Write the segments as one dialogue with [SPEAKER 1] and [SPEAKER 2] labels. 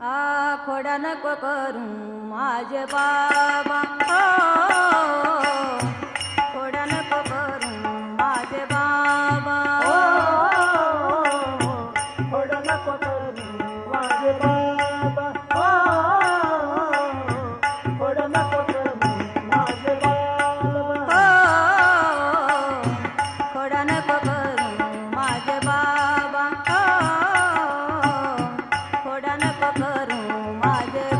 [SPEAKER 1] आखोडा नको करू माझे बाबा. हो,
[SPEAKER 2] हो,
[SPEAKER 1] हो. 好的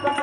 [SPEAKER 1] Gracias.